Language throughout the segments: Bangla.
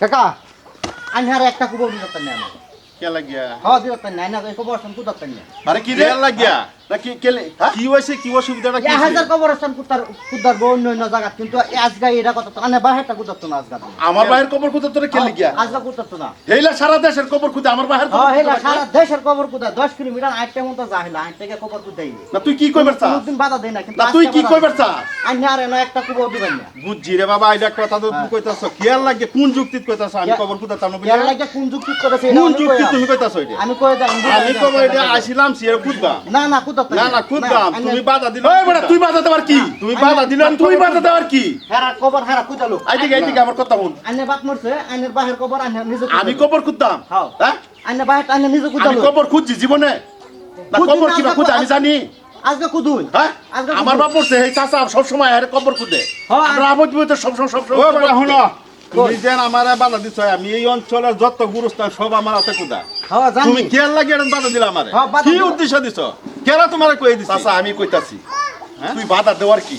কাকা আমি আর একটা কুবর দিতে না কে লাগিয়া? হ্যাঁ দিতে না না কবর স্থান কুদাতে না আরে কি রে? লাগিয়া? না কেলে কি হইছে কি অসুবিধাটা? কি হাজার হইছে? কুতার কুদার অন্য অন্য জায়গা কিন্তু আজগা এটা কথা তো আনে বাহেরটা কুদাতো না আজগা আমার বাহির কবর খুদে তোরে কে লাগিয়া আজগা কুদাতো না। হেইলা সারা দেশের কবর খুদে আমার বাহির হ্যাঁ হেলা সারা দেশের কবর কুদা দশ কিলোমিটার আটটা মতো যা হেলা কবর কুদাই না তুই কি কইবার চাস? কোনদিন বাধা দেয় না কিন্তু না তুই কি কইবার চাস? আন্য আর এনে একটা কুবর দিবেন না। বুঝছি রে বাবা এটা কথা তো কইতাছ। কি আর লাগে? কোন যুক্তিত কইতাছ? আমি কবর লাগে কোন কোন তুমি কইতাছ এটা? আমি আমি কবর এটা আসিলাম সিয়ার না না কুদাতো না না খুদবাম আন্য- তুমি বাধা দিলে ওই বড় তুই বাধা দেবার কি? তুমি বাধা দিলে তুই বাধা দেবার কি? হেরা কবর হেরা কুদালো আইদিকে আইদিকে আমার কথা শুন। আন্য বাপ মরছে আন্যের বাহের কবর আন্য নিজে আমি কবর খুদতাম হ্যাঁ। হ্যাঁ? আন্য বাহের আন্য নিজে আমি কবর খুঁজছি জীবনে। না কবর খুঁজে আমি জানি। আজকে কুদুন হ্যাঁ? আমার। বাপ এই চাচা সব সময় কবর খুঁজে। হ্যাঁ, আমরা আবদ বিবদ সব সময় সব সময় কবর খুঁজে। তুমি যেন আমার বাধা দিচ্ছ আমি এই অঞ্চলের যত গুরুস্থান সব আমার হাতে কুদা তুমি কেয়ার লাগে এরকম বাধা দিলা আমারে? কি উদ্দেশ্য দিছ? কেরা তোমারে কই দিছ? চাচা আমি কইতাছি। হ্যাঁ? তুই বাধা দেওয়ার কি?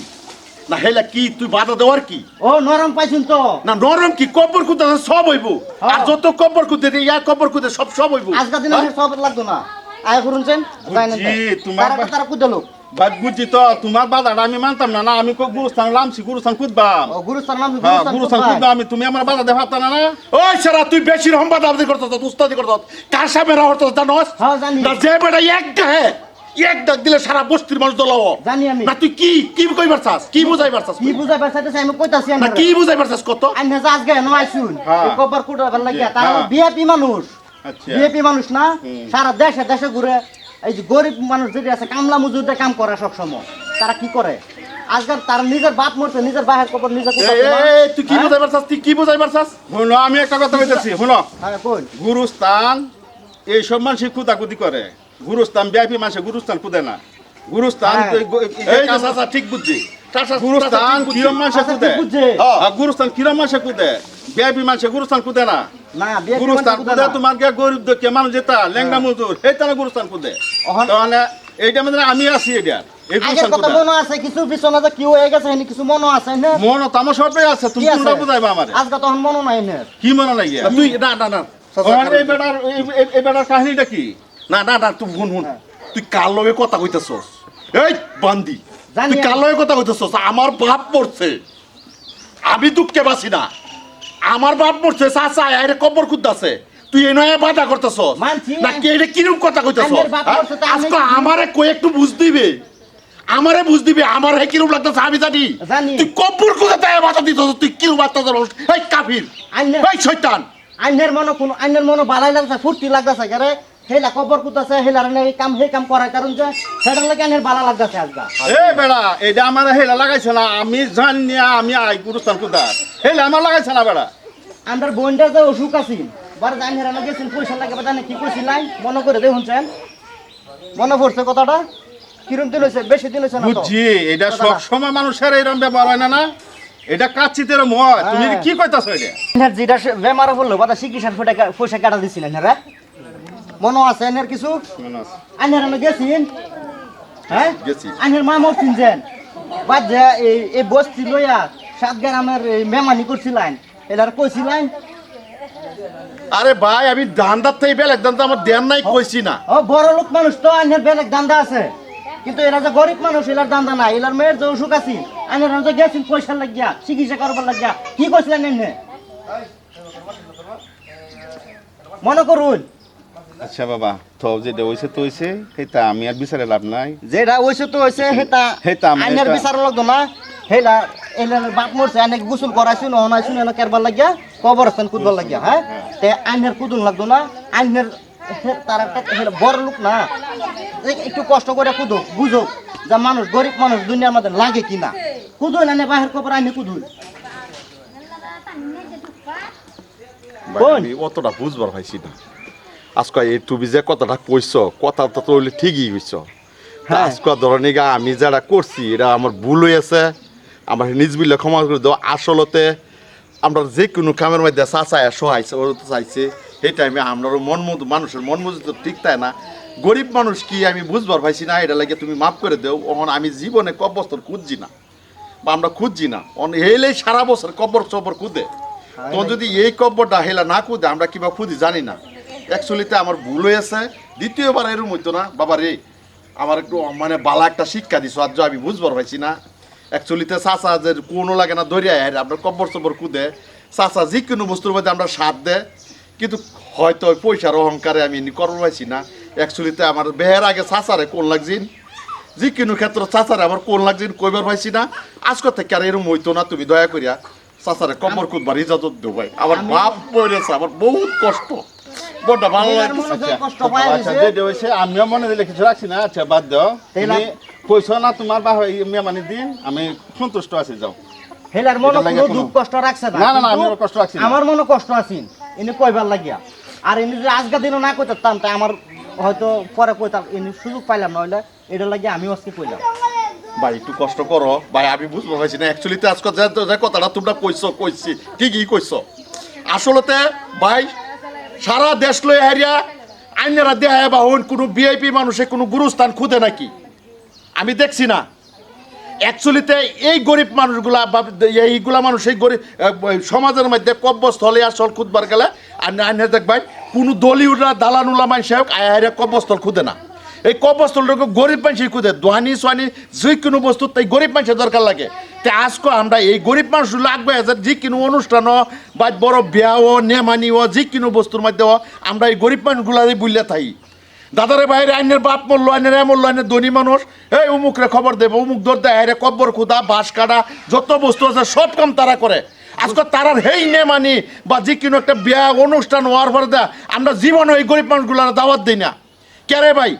না হেলা কি তুই বাধা দেওয়ার কি? ও নরম পাইছুন তো। না নরম কি? কবর খুঁজে সব হইব। আর যত কবর খুঁজে ইয়া কবর খুঁজে সব সব হইব। আজকে দিন সব লাগতো না। আয় করুনছেন যাই না? বুঝছি, তোমার তারা তারা কুদালো বাদ বুঝছি তো তোমার বাধাটা আমি মানতাম না না আমি কো গুরুস্থান লামছি গুরুস্থান খুঁজবাম। ও গুরুস্থান নাম হ্যাঁ আমি তুমি আমার বাধা দেখাতা না না? ওই সারা তুই বেশি রকম বাধা আবদি করতো উস্তাদি করতো কার সামনে রাহতো জানোস? হ্যাঁ, যে বেটা এক গায়ে এক ডাক দিলে সারা বস্তির মানুষ দলাও। জানি আমি। না তুই কি কি কইবার চাস কি বুঝাইবার চাস কি বুঝাই পাইছাইতেছে আমি কইতাছি না কি বুঝাইবার চাস কত? আন্য যে আজকে এনো আইছুন। হ্যাঁ। লাগিয়া তারা। বিএপি মানুষ। আচ্ছা। বিএপি মানুষ না সারা দেশে দেশে ঘুরে এই যে গরিব মানুষ যদি আছে কামলা মজুরদের কাম করে সব সময় তারা কি করে? আজকাল তারা নিজের বাপ মরছে নিজের বাহের কবর নিজে তুই কি বুঝাইবার চাস? তুই কি বুঝাইবার চাস? শুনো আমি একটা কথা হ্যাঁ কোন গুরুস্থান এই সব মানুষ কুদাকুদি করে। গুরুস্থান বিআইপি মানুষে গুরুস্থান কুদে না। গুরুস্থান হ্যাঁ। এই চাচা ঠিক বুঝছি। চাচা, গুরুস্থান কিরম মানুষে কুদে। হ্যাঁ, গুরুস্থান কিরম মানুষে কুদে বিআইপি মানুষে গুরুস্থান কুদে না। গুরুস্থান মানুষ কুদে কুদে না। তোমার কে গরিব দুঃখে মানুষ যেটা লেঙ্গা মজুর সেই তারা গুরুস্থান কুদে অহন- তাহলে এইটা মানে আমি আছি এটা কিছু পিছনে যে কি হয়ে গেছে কিছু মনে আছে না? মন তো আমার সবই আছে? তুমি কোনটা বুঝাইবা আমারে? আজকে তখন মনে নাই কি মনে লাগে তুই না না না এই বেটার এই- এই- এই বেটার কাহিনীটা কি? না না না তুই শুন শুন। তুই কার লগে কথা কইতেছস? এই বান্দি। জানি তুই। কার লগে কথা কইতেছস? আমার বাপ পড়ছে আমি দুঃখে বাসি না। আমার বাপ মরছে চাচা এর কবর কুদাছে তুই এই নয় বাধা করতেছ। না কি এটা কিরম কথা কইতেছ আমি আজকে আমারে কই একটু বুঝ দিবে? আমারে বুঝ দিবে আমার হে কিরম লাগতেছে? আমি জানি। তুই কবর কুদাতে বাধা দিত তুই কিরম বাধা দিত এই কাফির। এই শয়তান। আইনের মনে কোন আইনের মনে বালাই লাগছে ফুর্তি লাগতেছে কারে হেলা কবর কুতাছে হেলার এই কাম হে কাম করার কারণ যে সেটার লাগে আইনের বালা লাগতেছে আজকে এ বেড়া এটা আমার হেলা লাগাইছে না আমি জানি আমি আই গুরুস্থান হেলা আমার লাগাইছে না বেড়া? আমার বোনটা যে অসুখ আছিল বার জানি হেরানো গেছিল পয়সা লাগে জানি কি কইছিলাই মনে করে দেখুন চেন মনে পড়ছে কথাটা? কিরম দিন হয়েছে বেশি দিন হয়েছে না বুঝছি এটা সব সময় মানুষের এরকম ব্যবহার হয় না না? এটা কাচ্ছিতে এরম হয় তুমি হ্যাঁ। কি কইতাছ এটা যেটা বেমারে বাদা চিকিৎসার পয়সা কাটা দিছিল এনারা মনে আছে এনার কিছু? আইনের আমি গেছিন। হ্যাঁ। আইনের মা মরছিন যেন। বাদ যে এই এই বস্তি লইয়া সাত গ্রামের এই মেমানি করছিলেন এলার কইছিলেন আরে ভাই আমি ধান্দার থেকে বেলেগ ধান্দা আমার দেন নাই কইছি না। ও বড় লোক মানুষ তো আইনের বেলেগ দান্দা আছে। কিন্তু এরা যে গরিব মানুষ এলার দান্দা নাই। এলার মেয়ের যে অসুখ আছে আইনের যে গেছেন পয়সা লাগিয়া চিকিৎসা করবার লাগিয়া। কি কইছিলেন এনে মনে করুন। আচ্ছা বাবা তো যেটা হইছে তো হইছে সেটা আমি আর বিচারে লাভ নাই। যেটা হইছে তো হইছে হেতা হেতা আমি আইনের হেতা- বিচার লাগতো না। হেলা এলার বাপ মরছে আইনে গোসল করাইছুন অনাইছুন এনে কেরবার লাগিয়া কবরস্থান কুদবার লাগিয়া হ্যাঁ? তে আইনের কুদুন লাগতো না আইনের তার একটা বড় লোক না। একটু কষ্ট করে কুদুক বুঝুক যে মানুষ গরিব মানুষ দুনিয়ার মধ্যে লাগে কিনা। কুদুন আনে বাহির কবর আইনে কুদুন ভাই, অতটা বুঝবার পাইছি না। আজকে এই তুমি যে কথাটা কইছ কথাটা তো হইলে ঠিকই কইছ হ্যাঁ। আজকে ধরনের গা আমি যারা করছি এটা আমার ভুল হয়েছে আমার নিজ বিলে ক্ষমা করে দাও। আসলতে আমরা যে কোনো কামের মধ্যে চাচায় সহাইছে ওরা তো চাইছে সেই টাইমে আমরাও মন মতো মানুষের মন মতো তো ঠিক তাই না? গরিব মানুষ কি আমি বুঝবার পাইছি না? এটা লাগে তুমি মাফ করে দেও। ওখান আমি জীবনে কবস্তর খুঁজছি না বা আমরা খুঁজছি না। অন হেলেই সারা বছর কবর চবর খুঁজে তো যদি এই কব্বরটা হেলা না খুদে আমরা কিবা খুদি জানি না। অ্যাকচুয়ালিতে আমার ভুল হয়েছে। দ্বিতীয়বার এরম হইতো না। বাবা রে আমার একটু মানে বালা একটা শিক্ষা দিছো আজ আমি বুঝবার পাইছি না। অ্যাকচুয়ালিতে চাচা যে কোনো লাগে না ধরিয়া আয় আপনার কব্বর চব্বর কুদে চাচা যে কোনো বস্তুর মধ্যে আমরা সাথ দেয় কিন্তু হয়তো পয়সার অহংকারে আমি এমনি করবার পাইছি না। অ্যাকচুয়ালিতে আমার বেহের আগে চাচারে কোন লাগছিন যে কোনো ক্ষেত্রে চাচারে আমার কোন লাগছিন কইবার পাইছি না। আজকে থেকে আর এরম হইতো না তুমি দয়া করিয়া। চাচারে কব্বর কুদবার ইজাজত দেও ভাই। আমার বাপ পড়েছে আমার বহুত কষ্ট। বড় ভালো লাগছে। আচ্ছা। হয়েছে। আমিও মনে দিলে কিছু রাখছি না। আচ্ছা বাদ দাও। কইছো না তোমার বা মানে দিন? আমি সন্তুষ্ট আছি যাও। হেলার মনে কোনো দুঃখ কষ্ট রাখছে না। না, না, আমি কষ্ট রাখছি। আমার মনে কষ্ট আছেন ইনি কইবার লাগিয়া। আর ইনি আজকা দিনও না কইতাম তাই আমার হয়তো পরে কইতাম ইনি সুযোগ পাইলাম নইলে এটা লাগিয়া আমি আজকে কইলাম। ভাই একটু কষ্ট করো। ভাই আমি বুঝতে পারছি না। অ্যাকচুয়ালিতে আজকে যে যে কথাটা তোমরা কইছো কইছি। ঠিকই কইছো? আসলতে ভাই সারা দেশ লই হারিয়া আইনেরা দেহায় বা হন, কোনো বিআইপি মানুষে কোনো গুরুস্থান খুঁজে নাকি? আমি দেখছি না। অ্যাকচুয়ালিতে এই গরিব মানুষগুলা বা এইগুলা মানুষ, এই গরিব সমাজের মধ্যে কব্যস্থলে আসল খুদবার গেলে, আর আইনে দেখবাই কোনো দলিউরা দালানুলা মানুষ হোক আয়া কব্যস্থল খুঁজে না। এই কব্যস্থলটাকে গরিব মানুষই খুদে দোহানি সোয়ানি যে কোনো বস্তু তাই গরিব মানুষের দরকার লাগে। তে আজকে আমরা এই গরিব মানুষগুলো লাগবে, যে যে কোনো অনুষ্ঠান বা বড় বিয়াও নেমানিও যে কোনো বস্তুর মধ্যে আমরা এই গরিব মানুষগুলাই বুঝলে থাকি দাদারে বাইরে আইনের বাপ মরলো, আইনের এ মরলো আইনের ধনী মানুষ। এই উমুকরে খবর দেবে, উমুক দর দেয়, আইরে কব্বর, খুদা, বাঁশ কাটা যত বস্তু আছে সব কাম তারা করে। আজকে তারার হেই নে মানি বা যে কোনো একটা বিয়া, অনুষ্ঠান হওয়ার পরে আমরা জীবনে এই গরিব মানুষগুলোর দাওয়াত দিই না। কেরে ভাই?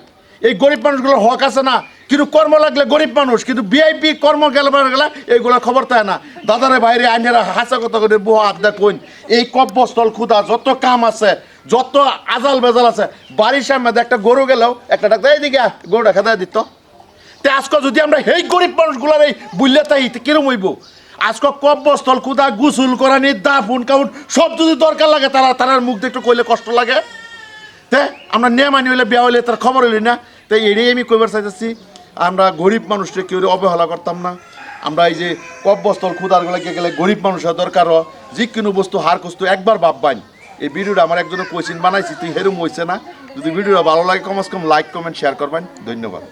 এই গরিব মানুষগুলোর হক আছে না। কিন্তু কর্ম লাগলে গরিব মানুষ, কিন্তু ভিআইপি কর্ম গেলে গেলে এইগুলো খবর থাকে না। দাদারে বাইরে আইনেরা হাসা কথা করে বউ আড্ডা কইন। এই কব্যস্থল খুদা, যত কাম আছে, যত আজাল বেজাল আছে, বাড়ির সামনে একটা গরু গেলেও একটা ডাক্তার এইদিকে গরুটা খেতে দিত। তে আজকে যদি আমরা এই গরিব মানুষগুলার এই বুঝলে তাই কিরম হইব? আজকে কব্যস্থল খুদা গুসুল করানি দাফুন, কাউন, সব যদি দরকার লাগে, তারা তারার মুখ দেখতে কইলে কষ্ট লাগে। তে আমরা নেমানি হইলে বিয়া হইলে তার খবর হইলি না। তাই এটাই আমি কইবার চাইতেছি, আমরা গরিব মানুষকে কেউ অবহেলা করতাম না। আমরা এই যে কব্যস্থল খুদার গুলাকে গেলে গরিব মানুষের দরকার যে কোনো বস্তু হার কস্তু একবার ভাববান। এই ভিডিওটা আমার একজনের কোয়েশ্চিন বানাইছি, তুই হেরুম হয়েছে না। যদি ভিডিওটা ভালো লাগে কমস কম লাইক কমেন্ট শেয়ার করবেন। ধন্যবাদ।